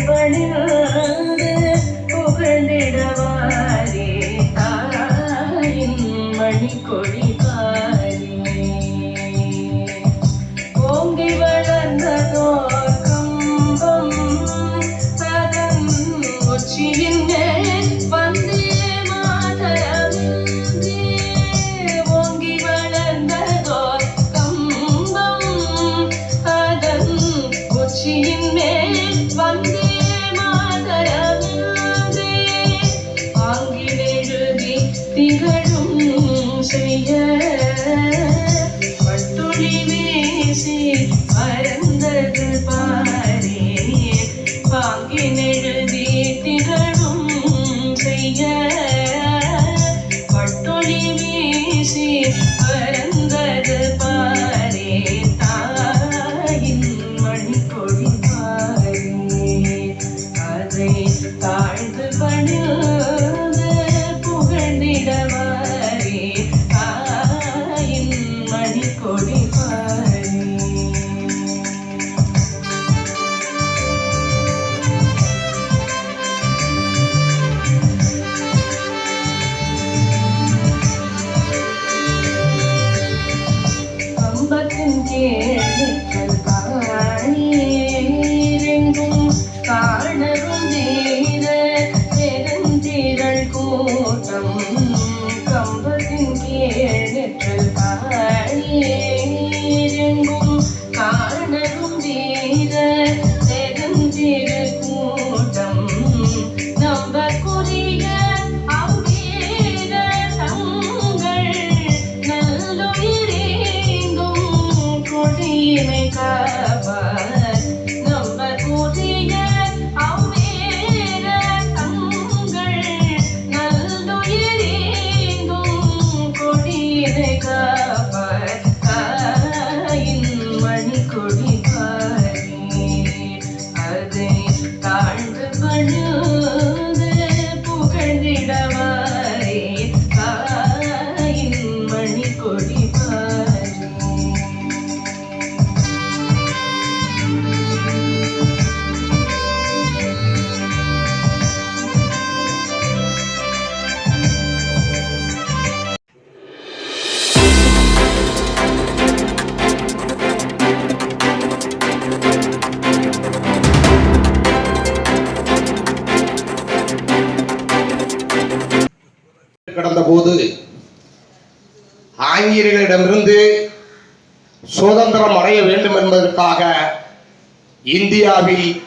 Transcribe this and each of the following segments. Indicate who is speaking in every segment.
Speaker 1: burning 我的妈 இந்தியாவில்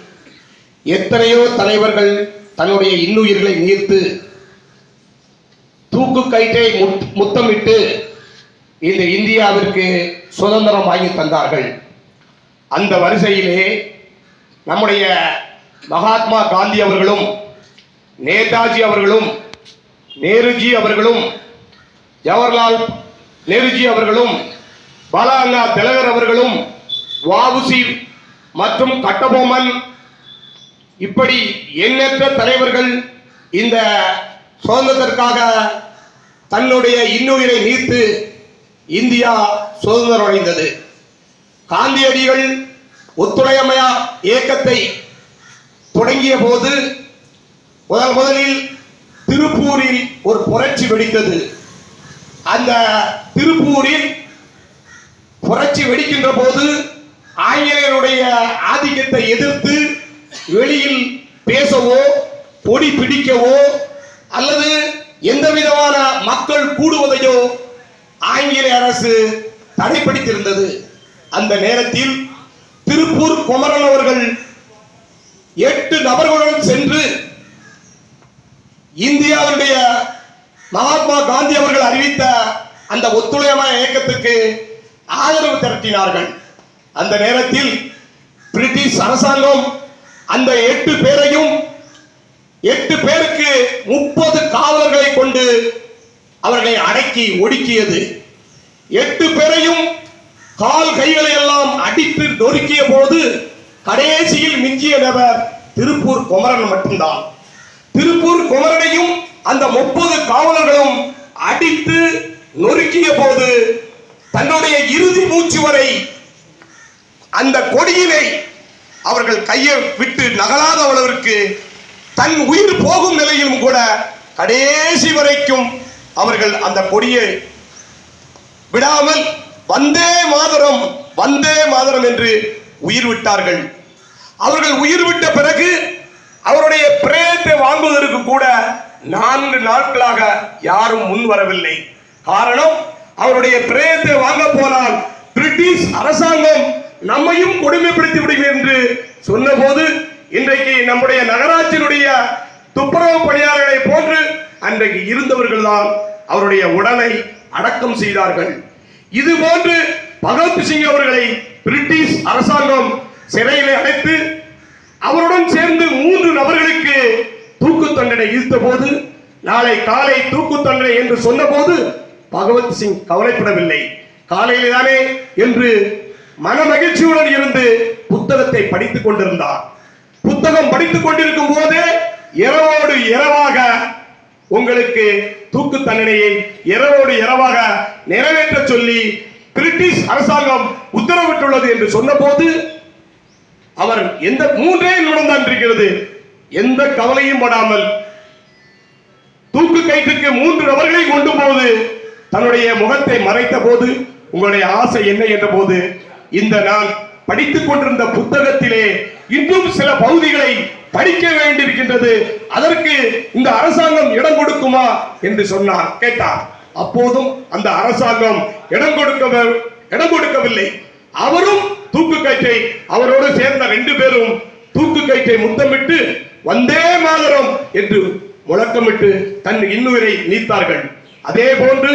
Speaker 1: எத்தனையோ தலைவர்கள் தன்னுடைய இன்னுயிர்களை நீர்த்து தூக்கு கயிற்றை முத்தமிட்டு இந்த இந்தியாவிற்கு சுதந்திரம் வாங்கி தந்தார்கள். அந்த வரிசையிலே நம்முடைய மகாத்மா காந்தி அவர்களும் நேதாஜி அவர்களும் நேருஜி அவர்களும் ஜவஹர்லால் நேருஜி அவர்களும் பாலாண்ணா திலகர் அவர்களும் வாவுசி மற்றும் கட்டபொம்மன். இப்படி எண்ணற்ற தலைவர்கள் இந்த சுதந்திரத்திற்காக தன்னுடைய இன்னுயிரை நீத்து இந்தியா சுதந்திரம் அடைந்தது. காந்தியடிகள் ஒத்துழையமையா இயக்கத்தை தொடங்கிய போது முதல் முதலில் திருப்பூரில் ஒரு புரட்சி வெடித்தது. அந்த திருப்பூரில் புரட்சி வெடிக்கின்ற போது ஆங்கிலேயருடைய ஆதிக்கத்தை எதிர்த்து வெளியில் பேசவோ பொடி பிடிக்கவோ அல்லது எந்த விதமான மக்கள் கூடுவதையோ ஆங்கிலேய அரசு தடைப்படுத்தியிருந்தது. அந்த நேரத்தில் திருப்பூர் குமரன் அவர்கள் எட்டு நபர்களுடன் சென்று இந்தியாவுடைய மகாத்மா காந்தி அவர்கள் அறிவித்த அந்த ஒத்துழையாமை இயக்கத்துக்கு ஆதரவு திரட்டினார்கள். அந்த நேரத்தில் பிரிட்டிஷ் அரசாங்கம் அந்த எட்டு பேரையும் எட்டு பேருக்கு முப்பது காவலர்களை கொண்டு அவர்களை அடக்கி ஒடுக்கியது. எட்டு பேரையும் கால் கைகளை எல்லாம் அடித்து நொறுக்கிய போது கடைசியில் மிஞ்சிய நபர் திருப்பூர் குமரன் மட்டும்தான். திருப்பூர் குமரனையும் அந்த முப்பது காவலர்களும் அடித்து நொறுக்கிய போது தன்னுடைய இறுதி மூச்சு வரை அந்த கொடியினை அவர்கள் கையை விட்டு நகலாத அளவிற்கு தன் உயிர் போகும் நிலையிலும் கூட கடைசி வரைக்கும் அவர்கள் அந்த கொடியை விடாமல் வந்தே மாதரம் வந்தே மாதரம் என்று உயிர் விட்டார்கள். அவர்கள் உயிர் விட்ட பிறகு அவருடைய
Speaker 2: பிரேத்தை வாங்குவதற்கு கூட நான்கு நாட்களாக யாரும் முன் வரவில்லை. காரணம் அவருடைய பிரேத்தை வாங்க போனால் பிரிட்டிஷ் அரசாங்கம் நம்மையும் கொடுமைப்படுத்தி விடும் என்று சொன்னபோது இன்றைக்கு நம்முடைய நகராட்சியினுடைய துப்புரவு பணியாளர்களை போன்று அன்றைக்கு இருந்தவர்கள் தான் அவருடைய உடலை அடக்கம் செய்தார்கள். இது போன்று பகத் சிங் அவர்களை பிரிட்டிஷ் அரசாங்கம் சிறையில் அடைத்து அவருடன் சேர்ந்து மூன்று நபர்களுக்கு தூக்கு தண்டனை விதித்த போது நாளை காலை தூக்கு தண்டனை என்று சொன்னபோது பகவத் சிங் கவலைப்படவில்லை. காலையில்தானே என்று மன மகிழ்ச்சியுடன் இருந்து புத்தகத்தை படித்துக் கொண்டிருந்தார். புத்தகம் படித்துக் கொண்டிருக்கும் போது இரவோடு இரவாக உங்களுக்கு தூக்கு தண்டனையை இரவோடு இரவாக நிறைவேற்ற சொல்லி பிரிட்டிஷ் அரசாங்கம் உத்தரவிட்டுள்ளது என்று சொன்னபோது அவர் எந்த மூன்றே நிமிடம் தான் இருக்கிறது. எந்த கவலையும் படாமல் தூக்கு கயிற்றுக்கு மூன்று நபர்களை கொண்டு போது தன்னுடைய முகத்தை மறைத்த போது உங்களுடைய ஆசை என்ன என்ற போது இந்த நான் படித்துக் கொண்டிருந்த புத்தகத்திலே இன்னும் சில பகுதிகளை படிக்க வேண்டியிருக்கின்றது. அதற்கு இந்த அரசாங்கம் இடம் கொடுக்குமா என்று சொன்னார் கேட்டார். அப்போதும் அந்த அரசாங்கம் இடம் கொடுக்க இடம் கொடுக்கவில்லை. அவரும் தூக்கு கயிற்றை அவரோடு சேர்ந்த ரெண்டு பேரும் தூக்கு கயிற்றை முத்தமிட்டு வந்தே மாதரம் என்று முழக்கமிட்டு தன் இன்னுயிரை நீத்தார்கள். அதே போன்று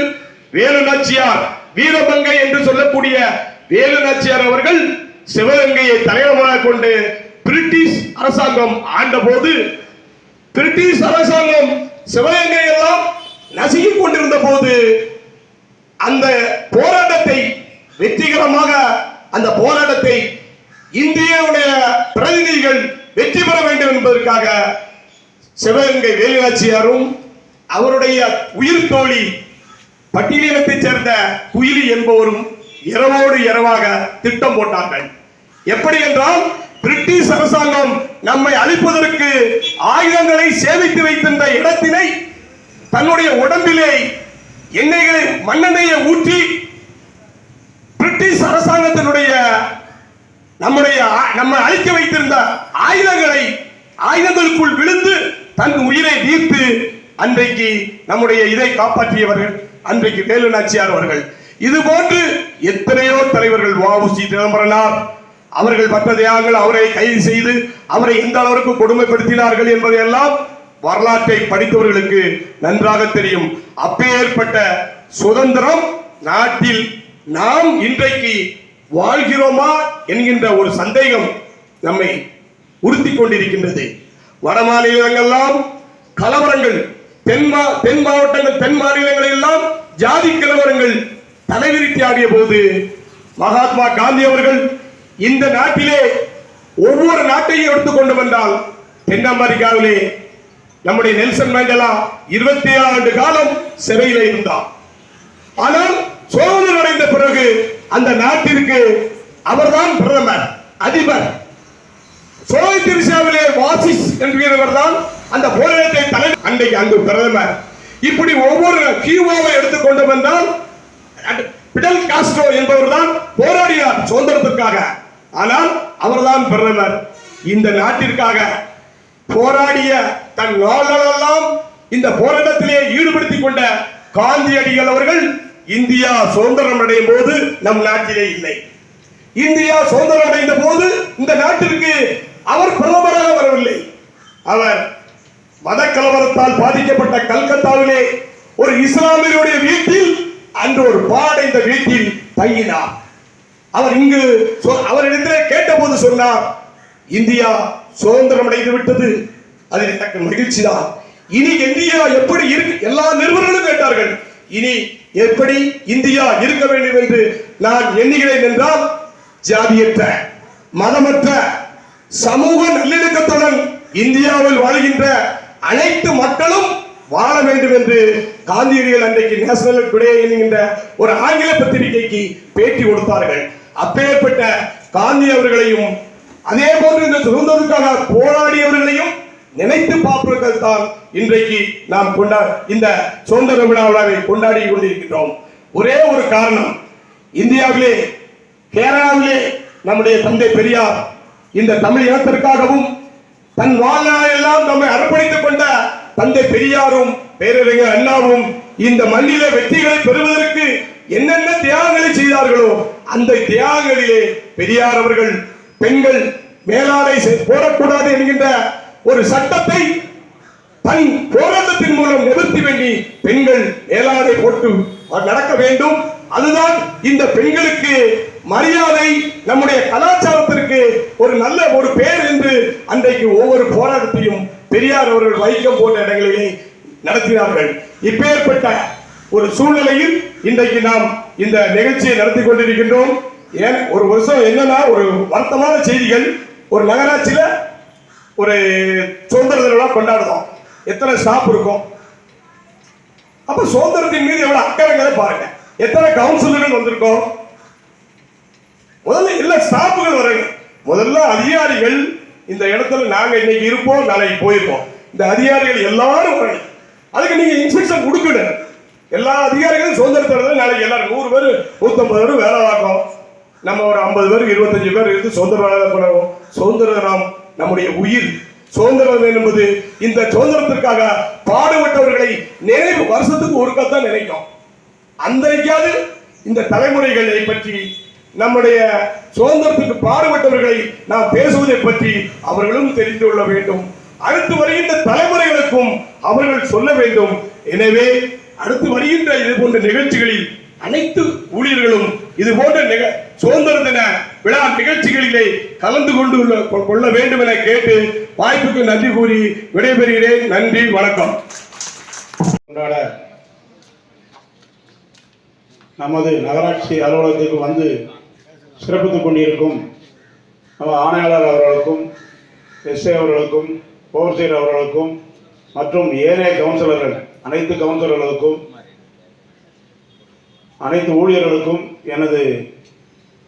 Speaker 2: வேலு நாச்சியார் வீரமங்கை என்று சொல்லக்கூடிய வேலு நாச்சியார் அவர்கள் சிவகங்கையை தலைவராக கொண்டு பிரிட்டிஷ் அரசாங்கம் ஆண்ட போது பிரிட்டிஷ் அரசாங்கம் சிவகங்கை எல்லாம் நசுக்கிக் கொண்டிருந்த போது அந்த போராட்டத்தை வெற்றிகரமாக அந்த போராட்டத்தை இந்தியாவுடைய பிரதிநிதிகள் வெற்றி பெற வேண்டும் என்பதற்காக சிவகங்கை வேலுநாச்சியாரும் அவருடைய உயிர் தோழி பட்டியலினத்தைச் சேர்ந்த குயிலி என்பவரும் இரவோடு இரவாக திட்டம் போட்டார்கள். எப்படி என்றால் பிரிட்டிஷ் அரசாங்கம் நம்மை அழிப்பதற்கு ஆயுதங்களை சேமித்து வைத்திருந்த இடத்தினை தன்னுடைய உடம்பிலே எண்ணெய்களை மண்ணெண்ணெயை ஊற்றி பிரிட்டிஷ் அரசாங்கத்தினுடைய நம்முடைய ஆ- நம்மை அழிக்க வைத்திருந்த ஆயுதங்களை ஆயுதங்களுக்குள் விழுந்து தன் உயிரை நீர்த்து அன்றைக்கு நம்முடைய இதை காப்பாற்றியவர்கள் அன்றைக்கு வேலு நாச்சியார் அவர்கள். இது போன்று எத்தனையோ தலைவர்கள் வாவுசி சிதம்பரனார் அவர்கள் பட்ட தியாகங்கள் அவரை கைது செய்து அவரை எந்த அளவிற்கு கொடுமைப்படுத்தினார்கள் என்பதையெல்லாம் வரலாற்றை படித்தவர்களுக்கு நன்றாக தெரியும். அப்பேற்பட்ட சுதந்திரம் நாட்டில் நாம் இன்றைக்கு வாழ்கிறோமா என்கின்ற ஒரு சந்தேகம் நம்மை உறுத்தி கொண்டிருக்கின்றது. வட மாநிலங்களெல்லாம் கலவரங்கள் தென் மா தென் மாவட்டங்கள் தென் மாநிலங்களில் எல்லாம் ஜாதி கலவரங்கள் தலைவிரித்தி ஆடிய போது மகாத்மா காந்தி அவர்கள் இந்த நாட்டிலே ஒவ்வொரு நாட்டையும் எடுத்துக்கொண்டு வந்தால் தென் அமெரிக்காவிலே நம்முடைய நெல்சன் மேண்டலா இருபத்தி ஆண்டு காலம் சிறையில் இருந்தார். ஆனால் சோதனை அடைந்த பிறகு அந்த நாட்டிற்கு அவர்தான் பிரதமர் அதிபர். சோழ திருஷாவிலே வாசிஸ் என்கிறவர் தான் அந்த போராட்டத்தை தலை அன்றைக்கு அங்கு பிரதமர். இப்படி ஒவ்வொரு கியூவாவை எடுத்துக்கொண்டு வந்தால் பிடல் காஸ்ட்ரோ என்பவர் தான் போராடினார் சுதந்திரத்திற்காக. ஆனால் அவர்தான் பிரதமர். இந்த நாட்டிற்காக போராடிய தன் வாழ்நாளெல்லாம் இந்த போராட்டத்திலே ஈடுபடுத்திக் கொண்ட காந்தியடிகள் அவர்கள் இந்தியா சுதந்திரம் அடையும் போது நம் நாட்டிலே இல்லை. இந்தியா சுதந்திரம் அடைந்த போது இந்த நாட்டிற்கு அவர் பிரதமராக வரவில்லை. அவர் மத கலவரத்தால் பாதிக்கப்பட்ட கல்கத்தாவிலே ஒரு இஸ்லாமியருடைய வீட்டில் அன்று ஒரு பாடைந்த வீட்டில் பையினார். அவர் இங்கு சொ- அவரிடத்திலே கேட்டபோது சொன்னார் இந்தியா சுதந்திரம் அடைந்து விட்டது. அதில் எனக்கு மகிழ்ச்சி தான் இனி இந்தியா எப்படி இருக்கு? எல்லா நிறுவனங்களும் கேட்டார்கள் இனி எப்படி இந்தியா இருக்க வேண்டும் என்று நான் எண்ணுகிறேன் என்றால் ஜாதியற்ற மதமற்ற சமூக நல்லிணக்கத்துடன் இந்தியாவில் வாழ்கின்ற அனைத்து மக்களும் வாழ வேண்டும் என்று காந்தியடிகள் அன்றைக்கு நேஷனல் டுடே என்கின்ற ஒரு ஆங்கில பத்திரிகைக்கு பேட்டி கொடுத்தார்கள். அப்பேற்பட்ட காந்தி அவர்களையும் அதே போன்று இந்த சுதந்திரத்துக்காக போராடியவர்களையும் நினைத்து பார்ப்பவர்கள் தான் இன்றைக்கு நாம் கொண்டா இந்த சுதந்திர விழாவை கொண்டாடி கொண்டிருக்கின்றோம். ஒரே ஒரு காரணம் இந்தியாவிலே கேரளாவிலே நம்முடைய தந்தை பெரியார் இந்த தமிழ் இனத்திற்காகவும் தன் வாழ்நாளெல்லாம் நம்மை அர்ப்பணித்துக் கொண்ட தந்தை பெரியாரும் பேரறிஞர் அண்ணாவும் இந்த மண்ணில வெற்றிகளை பெறுவதற்கு என்னென்ன தியாகங்களை செய்தார்களோ அந்த தியாகங்களிலே பெரியார் அவர்கள் பெண்கள் மேலாடை செ- போடக்கூடாது என்கின்ற ஒரு சட்டத்தை தன் போராட்டத்தின் மூலம் நிவர்த்தி வேண்டி பெண்கள் மேலாடை போட்டு நடக்க வேண்டும். அதுதான் இந்த பெண்களுக்கு மரியாதை நம்முடைய கலாச்சாரத்திற்கு ஒரு நல்ல ஒரு பேர் என்று அன்றைக்கு ஒவ்வொரு போராட்டத்தையும் பெரியார் அவர்கள் வைக்கம் போன்ற இடங்களிலே நடத்தினார்கள். இப்பேற்பட்ட ஒரு சூழ்நிலையில் இன்றைக்கு நாம் இந்த நிகழ்ச்சியை நடத்தி கொண்டிருக்கின்றோம். ஏன்? ஒரு வருஷம் என்னன்னா ஒரு வருத்தமான செய்திகள். ஒரு நகராட்சியில ஒரு சுதந்திர தினம் கொண்டாடுறோம். எத்தனை ஸ்டாப் இருக்கும்? அப்ப சுதந்திரத்தின் மீது எவ்வளவு அக்கறைங்கிறத பாருங்க. எத்தனை கவுன்சிலர்கள் வந்திருக்கோம்? முதல்ல எல்லா ஸ்டாப்புகள் வரங்க முதல்ல அதிகாரிகள் இந்த இடத்துல நாங்க இன்னைக்கு இருப்போம் நாளைக்கு போயிருப்போம். இந்த அதிகாரிகள் எல்லாரும் வரணும். அதுக்கு நீங்க இன்ஸ்ட்ரக்ஷன் கொடுக்கணும். எல்லா அதிகாரிகளும் சுதந்திர நாளைக்கு எல்லாரும் நூறு பேர் நூத்தம்பது பேர் வேலை பார்க்கும் நம்ம ஒரு ஐம்பது பேர் இருபத்தஞ்சு பேர் இருந்து சுதந்திர வேலை பண்ணுவோம் சுதந்திர நம்முடைய உயிர். சுதந்திரம் என்பது இந்த சுதந்திரத்திற்காக பாடுபட்டவர்களை நினைவு வருஷத்துக்கு ஒருக்கத்தான் நினைக்கும். அன்றைக்காவது இந்த தலைமுறைகளை பற்றி நம்முடைய சுதந்திரத்துக்கு பாடுபட்டவர்களை நாம் பேசுவதை பற்றி அவர்களும் தெரிந்து கொள்ள வேண்டும். அடுத்து வருகின்ற தலைமுறைகளுக்கும் அவர்கள் சொல்ல வேண்டும். எனவே அடுத்து வருகின்ற இது போன்ற நிகழ்ச்சிகளில் அனைத்து ஊழியர்களும் இது போன்ற சுதந்திர தின விழா நிகழ்ச்சிகளிலே கலந்து கொண்டு கொ- கொள்ள வேண்டும் என கேட்டு வாய்ப்புக்கு நன்றி கூறி விடைபெறுகிறேன். நன்றி வணக்கம்.
Speaker 3: கொண்டாட. நமது நகராட்சி அலுவலகத்திற்கு வந்து சிறப்பித்துக் கொண்டிருக்கும் நம்ம ஆணையாளர் அவர்களுக்கும் எஸ்ஏ அவர்களுக்கும் ஓவர்சீர் அவர்களுக்கும் மற்றும் ஏனைய கவுன்சிலர்கள் அனைத்து கவுன்சிலர்களுக்கும் அனைத்து ஊழியர்களுக்கும் எனது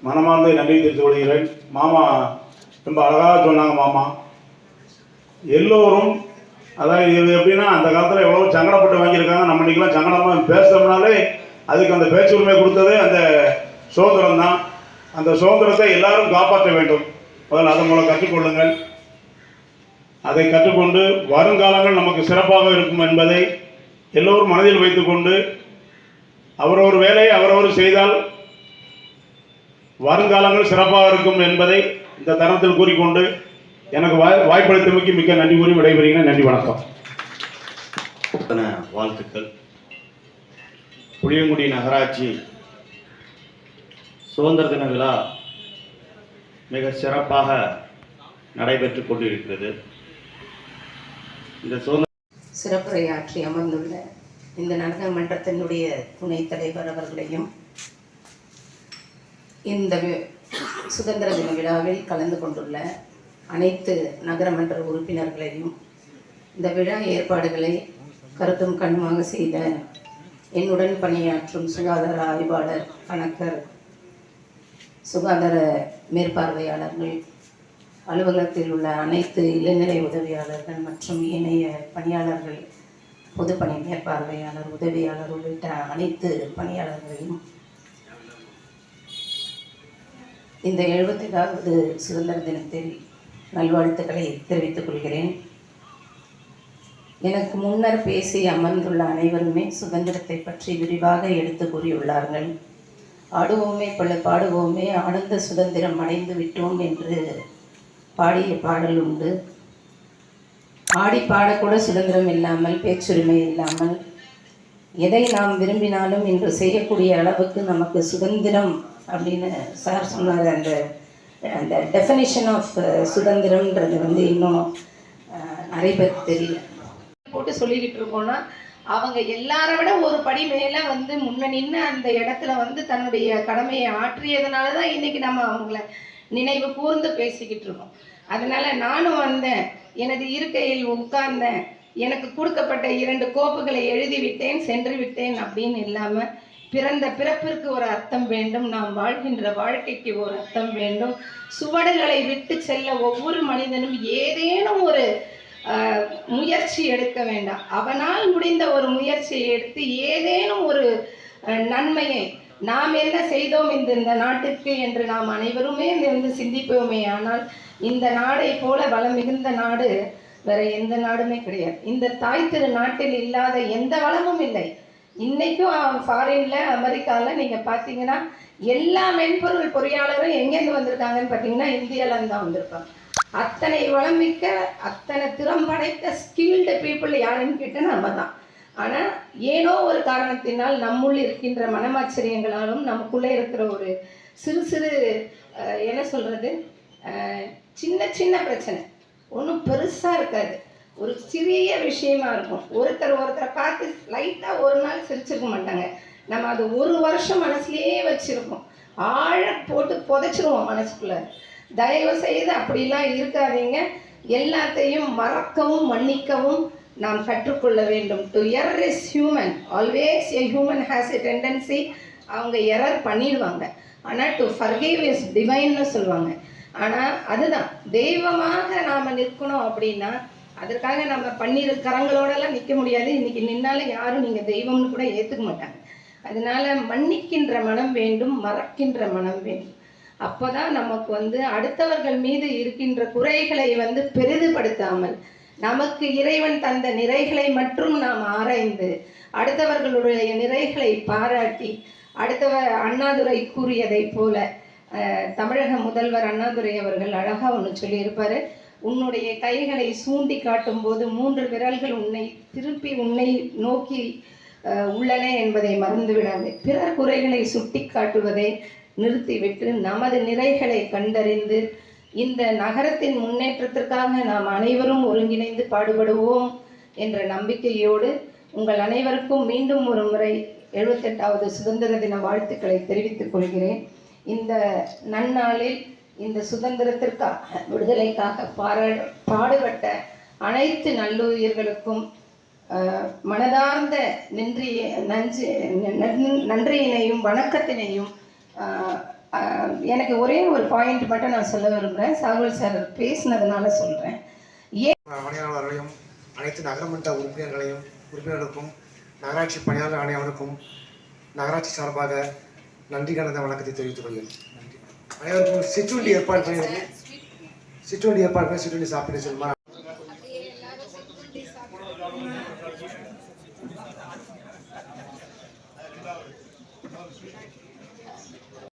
Speaker 3: மனமார்ந்த நன்றி தெரிவித்துக் கொள்கிறேன். மாமா ரொம்ப அழகாக சொன்னாங்க மாமா. எல்லோரும் அதாவது இது எப்படின்னா அந்த காலத்தில் எவ்வளோ சங்கடப்பட்டு வாங்கியிருக்காங்க. நம்ம இன்னைக்கெல்லாம் சங்கடமாக பேசுகிறோம்னாலே அதுக்கு அந்த பேச்சு உரிமை கொடுத்ததே அந்த சுதந்திரம் தான் அந்த சுதந்திரத்தை எல்லாரும் காப்பாற்ற வேண்டும். முதல்ல அதன் மூலம் கற்றுக்கொள்ளுங்கள். அதை கற்றுக்கொண்டு வருங்காலங்கள் நமக்கு சிறப்பாக இருக்கும் என்பதை எல்லோரும் மனதில் வைத்துக்கொண்டு அவரவர் வேலையை அவரவர் செய்தால் வருங்காலங்கள் சிறப்பாக இருக்கும் என்பதை இந்த தருணத்தில் கூறிக்கொண்டு எனக்கு வாய் வாய்ப்பளித்தமைக்கு மிக்க நன்றி கூறி விடைபெறுகிறேன். நன்றி வணக்கம்.
Speaker 4: வாழ்த்துக்கள். புளியங்குடி நகராட்சி சுதந்திர தின விழா மிக சிறப்பாக நடைபெற்று கொண்டிருக்கிறது. இந்த சுதந்திர
Speaker 5: சிறப்புரையாற்றி அமர்ந்துள்ள இந்த நாடாளுமன்றத்தினுடைய துணைத் தலைவர் அவர்களையும் இந்த வி- சுதந்திர தின விழாவில் கலந்து கொண்டுள்ள அனைத்து நகரமன்ற உறுப்பினர்களையும் இந்த விழா ஏற்பாடுகளை கருத்தும் கண்ணுமாக செய்த என்னுடன் பணியாற்றும் சுகாதார ஆய்வாளர் கணக்கர் சுகாதார மேற்பார்வையாளர்கள் அலுவலகத்தில் உள்ள அனைத்து இளநிலை உதவியாளர்கள் மற்றும் ஏனைய பணியாளர்கள் பொதுப்பணி மேற்பார்வையாளர் உதவியாளர் உள்ளிட்ட அனைத்து பணியாளர்களையும் இந்த எழுபத்தைந்தாவது சுதந்திர தினத்தில் நல்வாழ்த்துக்களை தெரிவித்துக் கொள்கிறேன். எனக்கு முன்னர் பேசி அமர்ந்துள்ள அனைவருமே சுதந்திரத்தை பற்றி விரிவாக எடுத்து கூறியுள்ளார்கள். ஆடுவோமே பல பாடுவோமே ஆனந்த சுதந்திரம் அடைந்து விட்டோம் என்று பாடிய பாடல் உண்டு. ஆடி பாடக்கூட சுதந்திரம் இல்லாமல் பேச்சுரிமை இல்லாமல் எதை நாம் விரும்பினாலும் இன்று செய்யக்கூடிய அளவுக்கு நமக்கு சுதந்திரம் அப்படின்னு சார் சொன்னார். அந்த அந்த டெஃபினிஷன் ஆஃப் uh, சுதந்திரம்ன்றது வந்து இன்னும் uh, நிறைய பேருக்கு தெரியல. போட்டு சொல்லிக்கிட்டு இருக்கோன்னா அவங்க எல்லாரை விட ஒரு படி மேலே வந்து முன்ன நின்று அந்த இடத்துல வந்து தன்னுடைய கடமையை ஆற்றியதுனால தான் இன்னைக்கு நம்ம அவங்கள நினைவு கூர்ந்து பேசிக்கிட்டு இருக்கோம். அதனால நானும் வந்தேன். எனது இருக்கையில் உட்கார்ந்தேன். எனக்கு கொடுக்கப்பட்ட இரண்டு கோப்புகளை எழுதி விட்டேன் சென்று விட்டேன் அப்படின்னு இல்லாம பிறந்த பிறப்பிற்கு ஒரு அர்த்தம் வேண்டும். நாம் வாழ்கின்ற வாழ்க்கைக்கு ஒரு அர்த்தம் வேண்டும். சுவடுகளை விட்டு செல்ல ஒவ்வொரு மனிதனும் ஏதேனும் ஒரு முயற்சி எடுக்க வேண்டாம். அவனால் முடிந்த ஒரு முயற்சியை எடுத்து ஏதேனும் ஒரு நன்மையை நாம் என்ன செய்தோம் இந்த இந்த நாட்டுக்கு என்று நாம் அனைவருமே வந்து சிந்திப்போமே. ஆனால் இந்த நாடை போல வளம் மிகுந்த நாடு வேற எந்த நாடுமே கிடையாது. இந்த தாய் திரு நாட்டில் இல்லாத எந்த வளமும் இல்லை. இன்னைக்கும் ஃபாரின்ல அமெரிக்காவில் நீங்க பார்த்தீங்கன்னா எல்லா மென்பொருள் பொறியாளரும் எங்கேருந்து வந்திருக்காங்கன்னு பார்த்தீங்கன்னா இந்தியாவிலேருந்து தான் வந்திருப்பாங்க. அத்தனை வளமிக்க அத்தனை திறம் படைத்த ஸ்கில்டு பீப்புள் யாருன்னு கேட்டால் நம்ம தான் ஆனால் ஏனோ ஒரு காரணத்தினால் நம்முள் இருக்கின்ற மனமாச்சரியங்களாலும் நமக்குள்ளே இருக்கிற ஒரு சிறு சிறு என்ன சொல்கிறது சின்ன சின்ன பிரச்சனை. ஒன்றும் பெருசாக இருக்காது. ஒரு சிறிய விஷயமா இருக்கும். ஒருத்தர் ஒருத்தரை பார்த்து லைட்டாக ஒரு நாள் சிரிச்சிருக்க மாட்டாங்க. நம்ம அது ஒரு வருஷம் மனசுலேயே வச்சுருக்கோம். ஆழ போட்டு புதைச்சிருவோம் மனசுக்குள்ள. தயவு செய்து அப்படிலாம் இருக்காதீங்க. எல்லாத்தையும் மறக்கவும் மன்னிக்கவும் நாம் கற்றுக்கொள்ள வேண்டும். To error is human always a human has a tendency அவங்க எரர் பண்ணிடுவாங்க. ஆனால் டு ஃபர்கிவ் இஸ் டிவைன்னு சொல்லுவாங்க. ஆனால் அதுதான். தெய்வமாக நாம் நிற்கணும் அப்படின்னா அதற்காக நம்ம பன்னிரு கரங்களோடலாம் நிற்க முடியாது. இன்றைக்கி நின்னாலும் யாரும் நீங்கள் தெய்வம்னு கூட ஏற்றுக்க மாட்டாங்க. அதனால மன்னிக்கின்ற மனம் வேண்டும் மறக்கின்ற மனம் வேண்டும். அப்போதான் நமக்கு வந்து அடுத்தவர்கள் மீது இருக்கின்ற குறைகளை வந்து பெரிதுபடுத்தாமல் நமக்கு இறைவன் தந்த நிறைகளை மட்டும் நாம் ஆராய்ந்து அடுத்தவர்களுடைய நிறைகளை பாராட்டி அடுத்தவர் அண்ணாதுரை கூறியதைப் போல தமிழக முதல்வர் அண்ணாதுரை அவர்கள் அழகாக ஒன்று சொல்லியிருப்பார். உன்னுடைய கைகளை சூண்டி காட்டும் போது மூன்று விரல்கள் உன்னை திருப்பி உன்னை நோக்கி உள்ளன என்பதை மறந்துவிடாது. பிறர் குறைகளை சுட்டி காட்டுவதே நிறுத்திவிட்டு நமது நிறைகளை கண்டறிந்து இந்த நகரத்தின் முன்னேற்றத்திற்காக நாம் அனைவரும் ஒருங்கிணைந்து பாடுபடுவோம் என்ற நம்பிக்கையோடு உங்கள் அனைவருக்கும் மீண்டும் ஒரு முறை எழுபத்தெட்டாவது சுதந்திர தின வாழ்த்துக்களை தெரிவித்துக் கொள்கிறேன். இந்த நன்னாளில் இந்த சுதந்திரத்திற்காக விடுதலைக்காக பாரா பாடுபட்ட அனைத்து நல்லுயிர்களுக்கும் மனதார்ந்த நன்றி நன்றி நன்றியினையும் வணக்கத்தினையும் எனக்கு ஒரே ஒரு பாயிண்ட் மட்டும் நான் சொல்ல விரும்புகிறேன் சாகுல் சார் பேசினதுனால சொல்கிறேன்
Speaker 6: பணியாளர்களையும் அனைத்து நகரமன்ற உறுப்பினர்களையும் உறுப்பினர்களுக்கும் நகராட்சி பணியாளர் அனைவருக்கும் நகராட்சி சார்பாக நன்றி கலந்த வணக்கத்தை தெரிவித்துக் கொள்கிறேன். நன்றி. அனைவருக்கும் சிற்றுண்டி ஏற்பாடு சிற்றுண்டி ஏற்பாடு பண்ணி சிற்றுண்டி சாப்பிட்டு செல்லுமா?